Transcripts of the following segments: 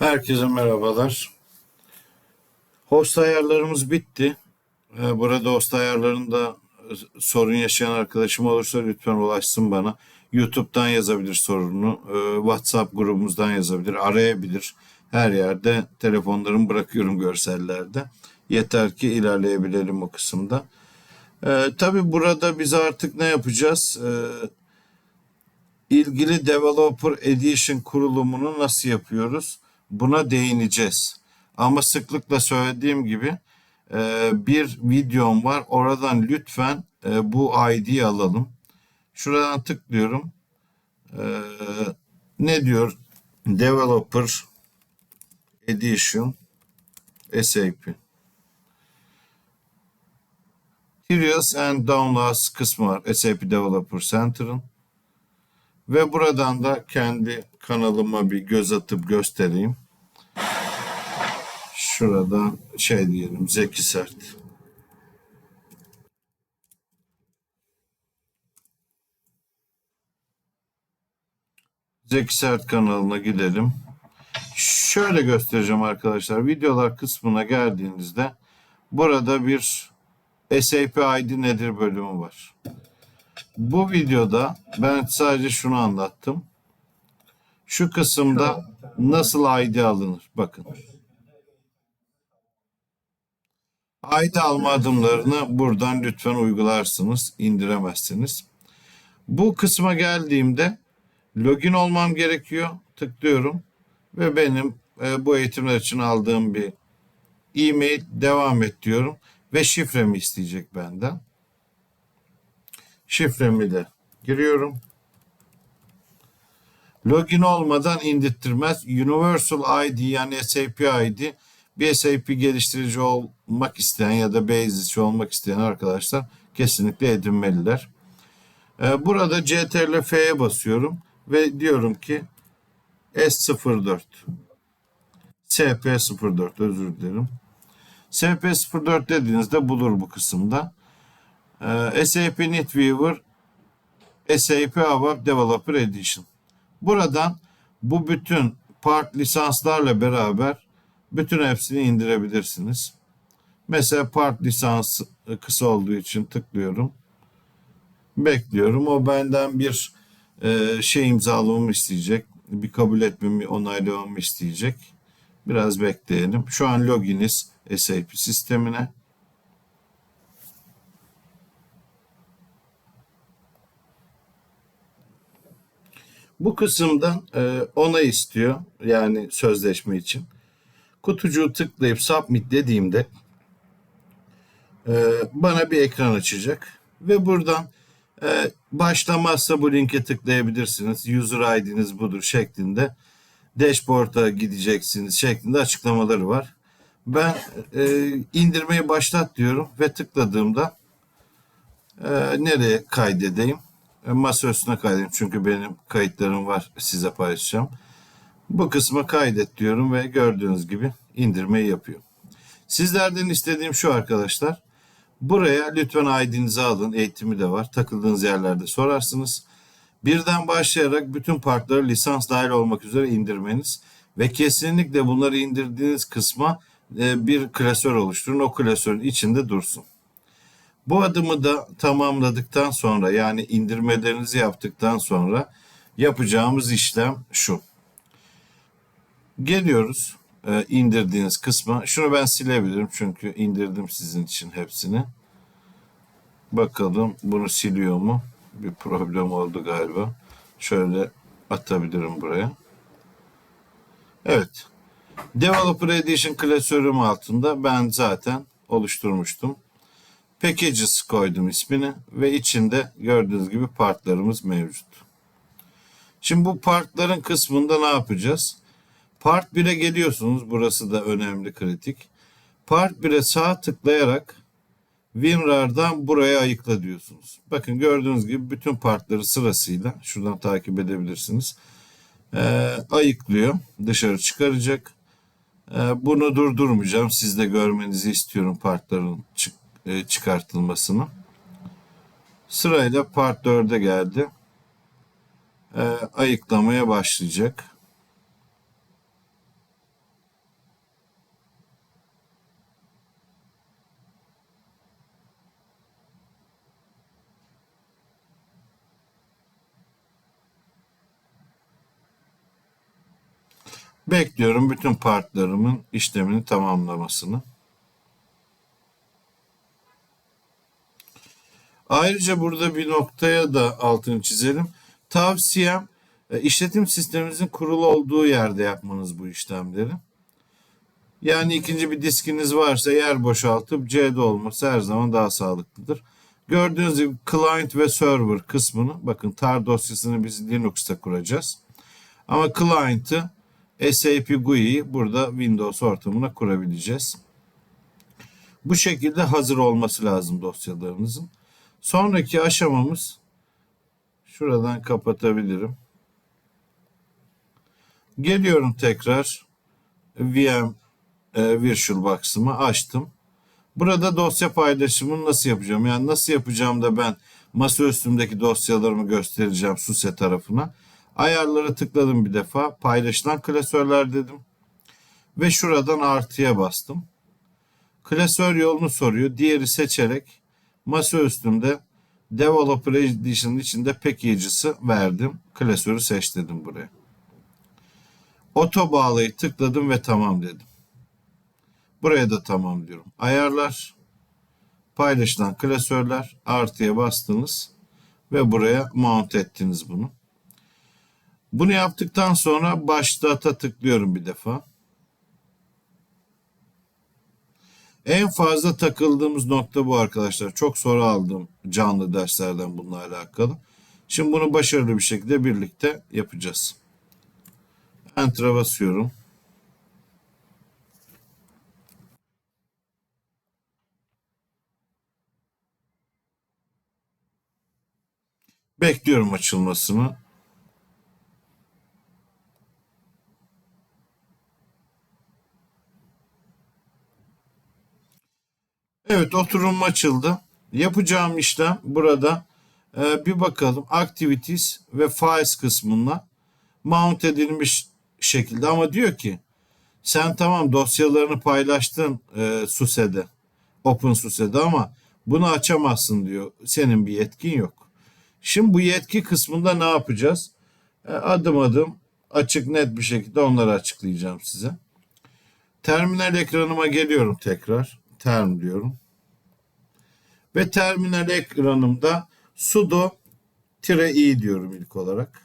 Herkese merhabalar. Host ayarlarımız bitti. Ee, Burada host ayarlarında e, sorun yaşayan arkadaşım olursa lütfen ulaşsın bana. YouTube'dan yazabilir sorununu, e, WhatsApp grubumuzdan yazabilir, arayabilir. Her yerde telefonlarımı bırakıyorum görsellerde. Yeter ki ilerleyebilelim o kısımda. Ee, tabii burada biz artık ne yapacağız? Ee, ilgili Developer Edition kurulumunu nasıl yapıyoruz? Buna değineceğiz. Ama sıklıkla söylediğim gibi e, bir videom var. Oradan lütfen e, bu ID'yi alalım. Şuradan tıklıyorum. E, ne diyor? Developer Edition SAP. Serious and Downloads kısmı var SAP Developer Center'ın. Ve buradan da kendi kanalıma bir göz atıp göstereyim. Şurada şey diyelim Zeki Sert. Zeki Sert kanalına gidelim. Şöyle göstereceğim arkadaşlar. Videolar kısmına geldiğinizde burada bir SAP ID nedir bölümü var. Bu videoda ben sadece şunu anlattım. Şu kısımda nasıl ID alınır? Bakın. ID alma adımlarını buradan lütfen uygularsınız, indiremezsiniz. Bu kısma geldiğimde login olmam gerekiyor. Tıklıyorum ve benim e, bu eğitimler için aldığım bir e-mail devam et diyorum ve şifremi isteyecek benden. Şifremi de giriyorum. Login olmadan indirttirmez. Universal ID yani SAP ID bir SAP geliştirici olmak isteyen ya da Basis'çi olmak isteyen arkadaşlar kesinlikle edinmeliler. Ee, Burada CTRL F'ye basıyorum ve diyorum ki S04 SP04 özür dilerim. SP04 dediğinizde bulur bu kısımda. Ee, SAP NetWeaver SAP ABAP Developer Edition. Buradan bu bütün part lisanslarla beraber bütün hepsini indirebilirsiniz. Mesela part lisans kısa olduğu için tıklıyorum. Bekliyorum. O benden bir e, şey imzalamamı isteyecek. Bir kabul etmemi, onaylamamı isteyecek. Biraz bekleyelim. Şu an loginiz SAP sistemine. Bu kısımdan e, onay istiyor. Yani sözleşme için. Kutucuğu tıklayıp submit dediğimde e, bana bir ekran açacak. Ve buradan e, başlamazsa bu linke tıklayabilirsiniz. User ID'niz budur şeklinde. Dashboard'a gideceksiniz şeklinde açıklamaları var. Ben e, indirmeyi başlat diyorum ve tıkladığımda e, nereye kaydedeyim? E, masa üstüne kaydedeyim çünkü benim kayıtlarım var size paylaşacağım. Bu kısmı kaydet diyorum ve gördüğünüz gibi indirmeyi yapıyor. Sizlerden istediğim şu arkadaşlar. Buraya lütfen ID'nizi alın. Eğitimi de var. Takıldığınız yerlerde sorarsınız. Birden başlayarak bütün partları lisans dahil olmak üzere indirmeniz ve kesinlikle bunları indirdiğiniz kısma e, bir klasör oluşturun. O klasörün içinde dursun. Bu adımı da tamamladıktan sonra yani indirmelerinizi yaptıktan sonra yapacağımız işlem şu. Geliyoruz e, indirdiğiniz kısma. Şunu ben silebilirim çünkü indirdim sizin için hepsini. Bakalım bunu siliyor mu? Bir problem oldu galiba. Şöyle atabilirim buraya. Evet. Developer Edition klasörüm altında ben zaten oluşturmuştum. Packages koydum ismini ve içinde gördüğünüz gibi partlarımız mevcut. Şimdi bu partların kısmında ne yapacağız? Part 1'e geliyorsunuz. Burası da önemli kritik. Part 1'e sağ tıklayarak WinRAR'dan buraya ayıkla diyorsunuz. Bakın gördüğünüz gibi bütün partları sırasıyla şuradan takip edebilirsiniz. Ee, ayıklıyor. Dışarı çıkaracak. Ee, bunu durdurmayacağım. Siz de görmenizi istiyorum partların çık e, çıkartılmasını. Sırayla part 4'e geldi. E, ayıklamaya başlayacak. Bekliyorum bütün partlarımın işlemini tamamlamasını. Ayrıca burada bir noktaya da altını çizelim. Tavsiyem e, işletim sisteminizin kurulu olduğu yerde yapmanız bu işlemleri. Yani ikinci bir diskiniz varsa yer boşaltıp C'de olması her zaman daha sağlıklıdır. Gördüğünüz gibi client ve server kısmını bakın tar dosyasını biz Linux'ta kuracağız. Ama client'ı SAP GUI'yi burada Windows ortamına kurabileceğiz. Bu şekilde hazır olması lazım dosyalarınızın. Sonraki aşamamız şuradan kapatabilirim. Geliyorum tekrar VM e, VirtualBox'ımı açtım. Burada dosya paylaşımını nasıl yapacağım? Yani nasıl yapacağım da ben masa üstümdeki dosyalarımı göstereceğim SUSE tarafına. Ayarlara tıkladım bir defa. Paylaşılan klasörler dedim. Ve şuradan artıya bastım. Klasör yolunu soruyor. Diğeri seçerek masa üstümde Developer Edition içinde package'ısı verdim. Klasörü seç dedim buraya. Oto bağlayı tıkladım ve tamam dedim. Buraya da tamam diyorum. Ayarlar, paylaşılan klasörler, artıya bastınız ve buraya mount ettiniz bunu. Bunu yaptıktan sonra başlata tıklıyorum bir defa. En fazla takıldığımız nokta bu arkadaşlar. Çok soru aldım canlı derslerden bununla alakalı. Şimdi bunu başarılı bir şekilde birlikte yapacağız. Enter'a basıyorum. Bekliyorum açılmasını. Evet oturum açıldı. Yapacağım işlem burada e, bir bakalım Activities ve Files kısmına mount edilmiş şekilde ama diyor ki sen tamam dosyalarını paylaştın e, SUSE'de, OpenSUSE'de ama bunu açamazsın diyor. Senin bir yetkin yok. Şimdi bu yetki kısmında ne yapacağız? E, adım adım açık net bir şekilde onları açıklayacağım size. Terminal ekranıma geliyorum tekrar. Term diyorum. Ve terminal ekranımda sudo i diyorum ilk olarak.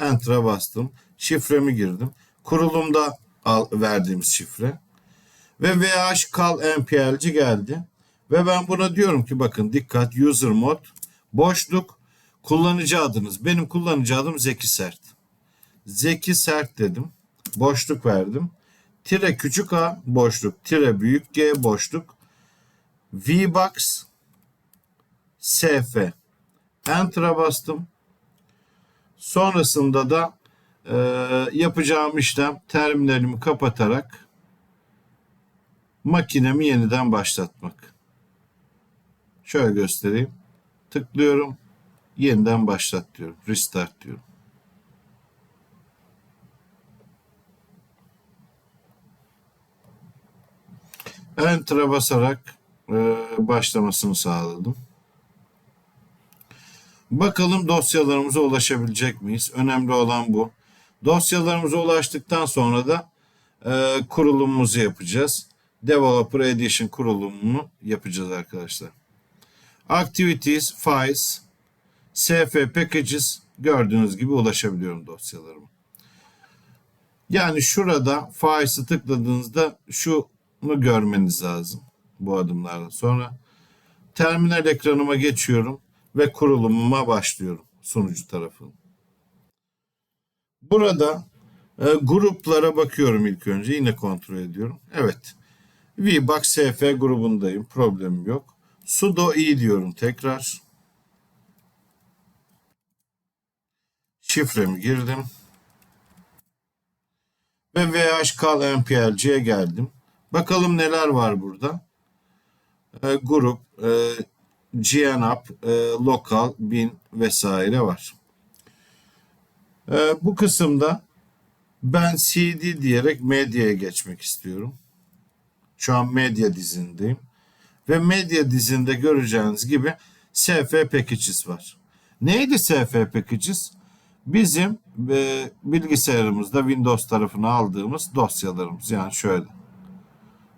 Enter'a bastım. Şifremi girdim. Kurulumda al, verdiğimiz şifre. Ve vh nplc geldi. Ve ben buna diyorum ki bakın dikkat user mod boşluk kullanıcı adınız. Benim kullanıcı adım Zeki Sert. Zeki Sert dedim. Boşluk verdim. Tire küçük a boşluk. Tire büyük g boşluk. VBox SF. Enter'a bastım. Sonrasında da e, yapacağım işlem terminalimi kapatarak makinemi yeniden başlatmak. Şöyle göstereyim. Tıklıyorum. Yeniden başlat diyorum. Restart diyorum. Enter'a basarak e, başlamasını sağladım. Bakalım dosyalarımıza ulaşabilecek miyiz? Önemli olan bu. Dosyalarımıza ulaştıktan sonra da e, kurulumumuzu yapacağız. Developer Edition kurulumunu yapacağız arkadaşlar. Activities, Files, SF Packages gördüğünüz gibi ulaşabiliyorum dosyalarıma. Yani şurada Files'ı tıkladığınızda şunu görmeniz lazım bu adımlardan sonra. Terminal ekranıma geçiyorum ve kurulumuma başlıyorum sunucu tarafını. Burada e, gruplara bakıyorum ilk önce. Yine kontrol ediyorum. Evet. VBox SF grubundayım. Problemim yok. sudo i diyorum tekrar. Şifremi girdim. Ve vh nplc'ye geldim. Bakalım neler var burada. E, grup, e, GNAP, e, lokal, bin vesaire var. E, bu kısımda ben CD diyerek medyaya geçmek istiyorum. Şu an medya dizindeyim. Ve medya dizinde göreceğiniz gibi SF packages var. Neydi SF packages? Bizim e, bilgisayarımızda Windows tarafına aldığımız dosyalarımız yani şöyle.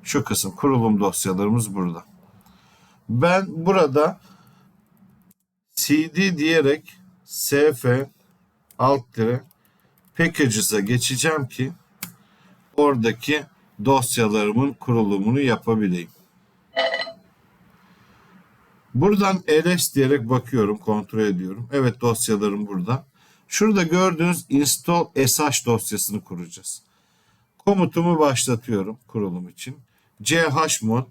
Şu kısım kurulum dosyalarımız burada. Ben burada cd diyerek sf alt dire packages'a geçeceğim ki oradaki dosyalarımın kurulumunu yapabileyim. Buradan ls diyerek bakıyorum, kontrol ediyorum. Evet dosyalarım burada. Şurada gördüğünüz install sh dosyasını kuracağız. Komutumu başlatıyorum kurulum için. chmod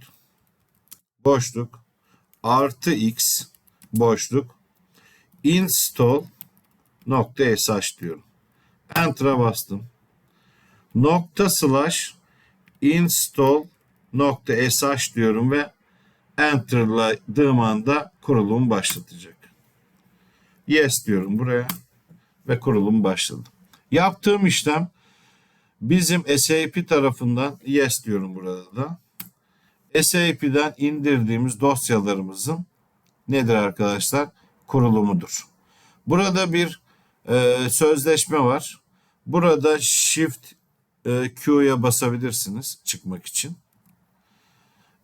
boşluk artı x boşluk install nokta sh diyorum. Enter'a bastım. Nokta slash install nokta sh diyorum ve enter'ladığım anda kurulum başlatacak. Yes diyorum buraya ve kurulum başladı. Yaptığım işlem bizim SAP tarafından yes diyorum burada da. SAP'den indirdiğimiz dosyalarımızın nedir arkadaşlar? Kurulumudur. Burada bir e, sözleşme var. Burada Shift e, Q'ya basabilirsiniz çıkmak için.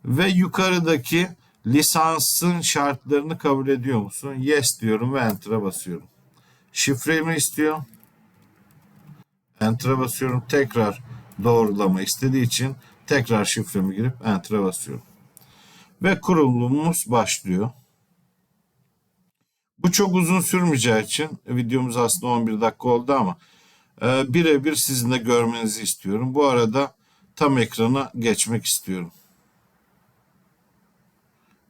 Ve yukarıdaki lisansın şartlarını kabul ediyor musun? Yes diyorum ve Enter'a basıyorum. Şifremi istiyor. Enter'a basıyorum. Tekrar doğrulama istediği için tekrar şifremi girip Enter'a basıyorum. Ve kurulumumuz başlıyor. Bu çok uzun sürmeyeceği için videomuz aslında 11 dakika oldu ama e, birebir sizin de görmenizi istiyorum. Bu arada tam ekrana geçmek istiyorum.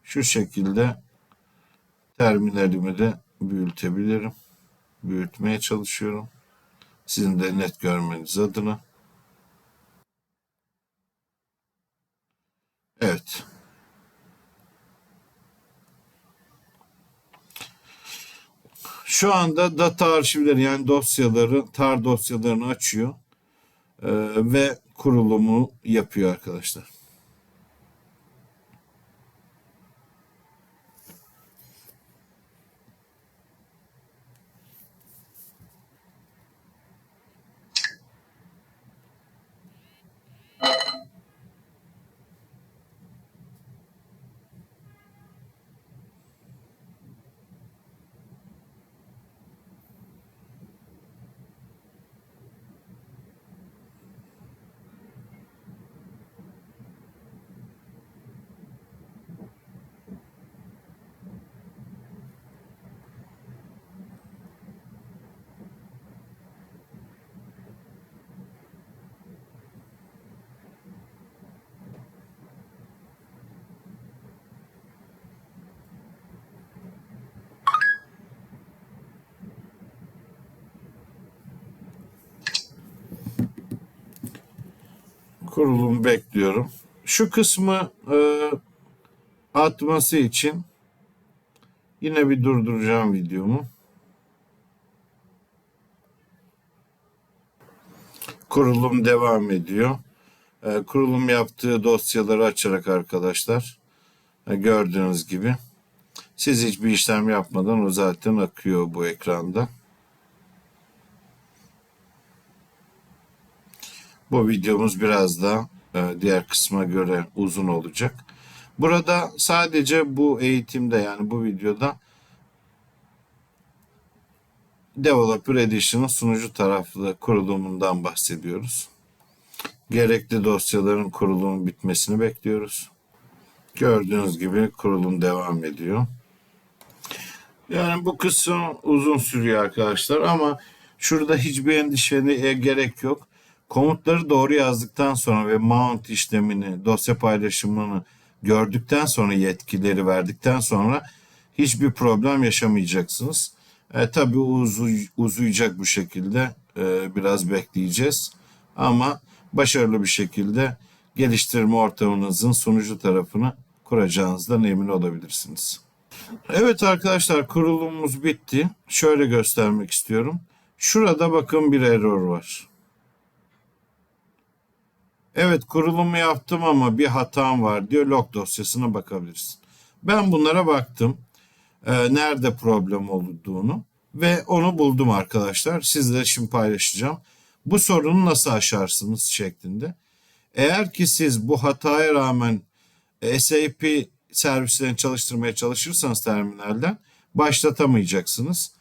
Şu şekilde terminalimi de büyütebilirim. Büyütmeye çalışıyorum. Sizin de net görmeniz adına. Evet. Şu anda data arşivleri yani dosyaları, tar dosyalarını açıyor ve kurulumu yapıyor arkadaşlar. Kurulum bekliyorum. Şu kısmı e, atması için yine bir durduracağım videomu. Kurulum devam ediyor. E, kurulum yaptığı dosyaları açarak arkadaşlar e, gördüğünüz gibi siz hiçbir işlem yapmadan o zaten akıyor bu ekranda. Bu videomuz biraz da e, diğer kısma göre uzun olacak. Burada sadece bu eğitimde yani bu videoda Developer Edition'ın sunucu taraflı kurulumundan bahsediyoruz. Gerekli dosyaların kurulumu bitmesini bekliyoruz. Gördüğünüz gibi kurulum devam ediyor. Yani bu kısım uzun sürüyor arkadaşlar ama şurada hiçbir endişeye gerek yok. Komutları doğru yazdıktan sonra ve mount işlemini, dosya paylaşımını gördükten sonra yetkileri verdikten sonra hiçbir problem yaşamayacaksınız. E, tabii uzuy, uzayacak bu şekilde e, biraz bekleyeceğiz. Ama başarılı bir şekilde geliştirme ortamınızın sunucu tarafını kuracağınızdan emin olabilirsiniz. Evet arkadaşlar kurulumumuz bitti. Şöyle göstermek istiyorum. Şurada bakın bir error var. Evet kurulumu yaptım ama bir hatam var diyor. Log dosyasına bakabilirsin. Ben bunlara baktım. Ee, nerede problem olduğunu Ve onu buldum arkadaşlar. Sizle şimdi paylaşacağım. Bu sorunu nasıl aşarsınız şeklinde. Eğer ki siz bu hataya rağmen SAP servislerini çalıştırmaya çalışırsanız terminalden başlatamayacaksınız.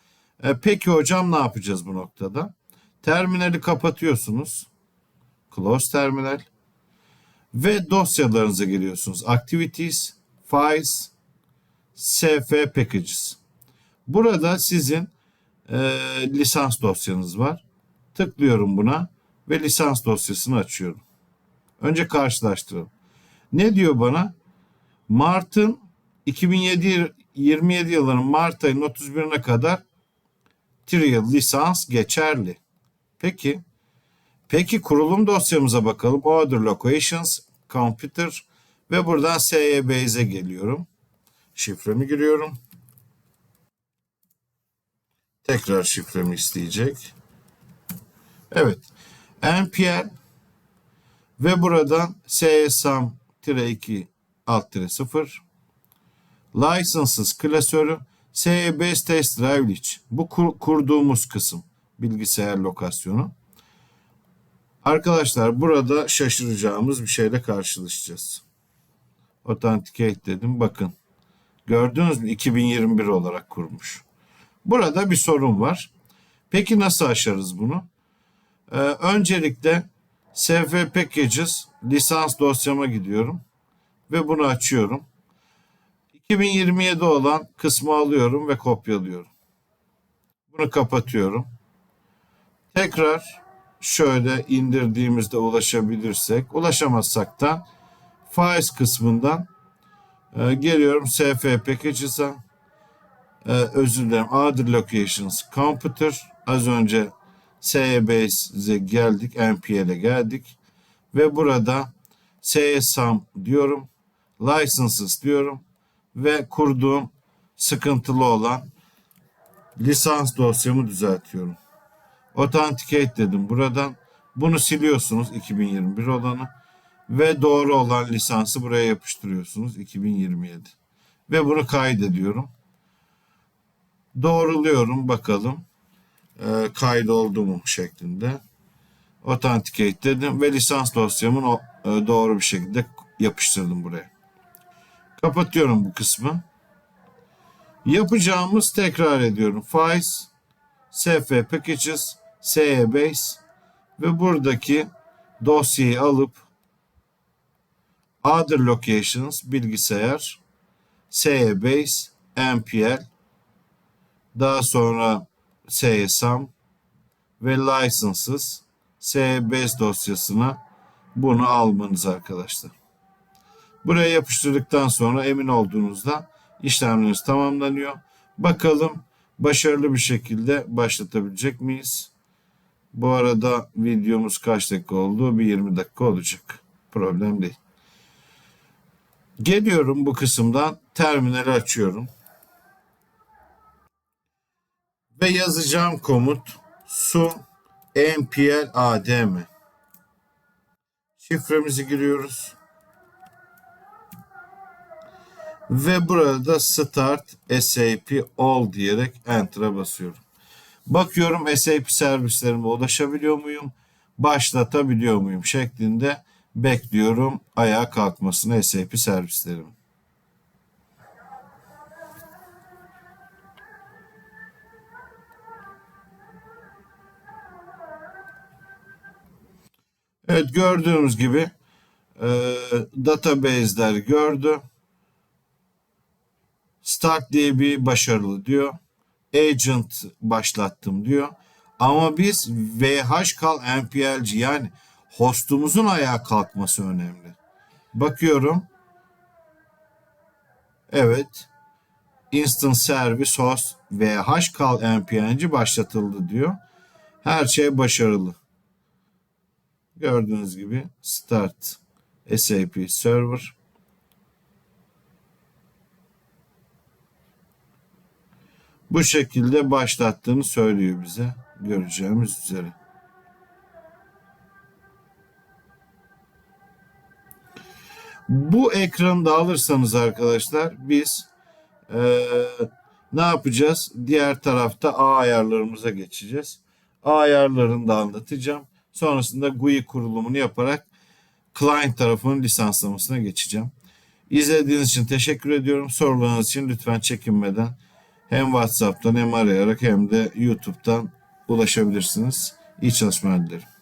E, peki hocam ne yapacağız bu noktada? Terminali kapatıyorsunuz. Close terminal. Ve dosyalarınıza giriyorsunuz. Activities, Files, SF Packages. Burada sizin e, lisans dosyanız var. Tıklıyorum buna ve lisans dosyasını açıyorum. Önce karşılaştıralım. Ne diyor bana? Mart'ın 2007 27 yılının Mart ayının 31'ine kadar trial lisans geçerli. Peki. Peki kurulum dosyamıza bakalım. Order Locations, Computer ve buradan SYBase'e geliyorum. Şifremi giriyorum. Tekrar şifremi isteyecek. Evet. NPL ve buradan CSAM-2 alt 0 Licenses klasörü SEBS Test Drive. Bu kur- kurduğumuz kısım. Bilgisayar lokasyonu. Arkadaşlar burada şaşıracağımız bir şeyle karşılaşacağız. Authenticate dedim. Bakın. Gördünüz mü? 2021 olarak kurmuş. Burada bir sorun var. Peki nasıl aşarız bunu? Ee, öncelikle SV Packages lisans dosyama gidiyorum ve bunu açıyorum. 2027 olan kısmı alıyorum ve kopyalıyorum. Bunu kapatıyorum. Tekrar şöyle indirdiğimizde ulaşabilirsek, ulaşamazsak da Files kısmından e, geliyorum SF Packages'a e, özür dilerim Other Locations Computer. Az önce SBase'e geldik NPL'e geldik. Ve burada CSAM diyorum licenses diyorum. Ve kurduğum sıkıntılı olan lisans dosyamı düzeltiyorum. Authenticate dedim buradan. Bunu siliyorsunuz 2021 olanı ve doğru olan lisansı buraya yapıştırıyorsunuz 2027. Ve bunu kaydediyorum. Doğruluyorum bakalım e, kaydoldu mu şeklinde. Authenticate dedim ve lisans dosyamın o, e, doğru bir şekilde yapıştırdım buraya. Kapatıyorum bu kısmı. Yapacağımız tekrar ediyorum. Files, SF Packages, SE Base ve buradaki dosyayı alıp Other Locations bilgisayar, SE Base, NPL, daha sonra CSAM ve Licenses, SE Base dosyasına bunu almanız arkadaşlar. Buraya yapıştırdıktan sonra emin olduğunuzda işlemleriniz tamamlanıyor. Bakalım başarılı bir şekilde başlatabilecek miyiz? Bu arada videomuz kaç dakika oldu? Bir 20 dakika olacak. Problem değil. Geliyorum bu kısımdan terminali açıyorum. Ve yazacağım komut su npl adm. Şifremizi giriyoruz. Ve burada Start SAP All diyerek Enter'a basıyorum. Bakıyorum SAP servislerime ulaşabiliyor muyum? Başlatabiliyor muyum? Şeklinde bekliyorum ayağa kalkmasını SAP servislerim. Evet gördüğümüz gibi e, database'ler gördü. Start diye bir başarılı diyor. Agent başlattım diyor. Ama biz VHCal NPLC yani hostumuzun ayağa kalkması önemli. Bakıyorum. Evet. Instant Service Host VHCal NPLC başlatıldı diyor. Her şey başarılı. Gördüğünüz gibi Start SAP Server bu şekilde başlattığını söylüyor bize göreceğimiz üzere. Bu ekranı da alırsanız arkadaşlar biz e, Ne yapacağız? Diğer tarafta A ayarlarımıza geçeceğiz. A ayarlarını da anlatacağım. Sonrasında GUI kurulumunu yaparak client tarafının lisanslamasına geçeceğim. İzlediğiniz için teşekkür ediyorum. Sorularınız için lütfen çekinmeden hem WhatsApp'tan hem arayarak hem de YouTube'dan ulaşabilirsiniz. İyi çalışmalar dilerim.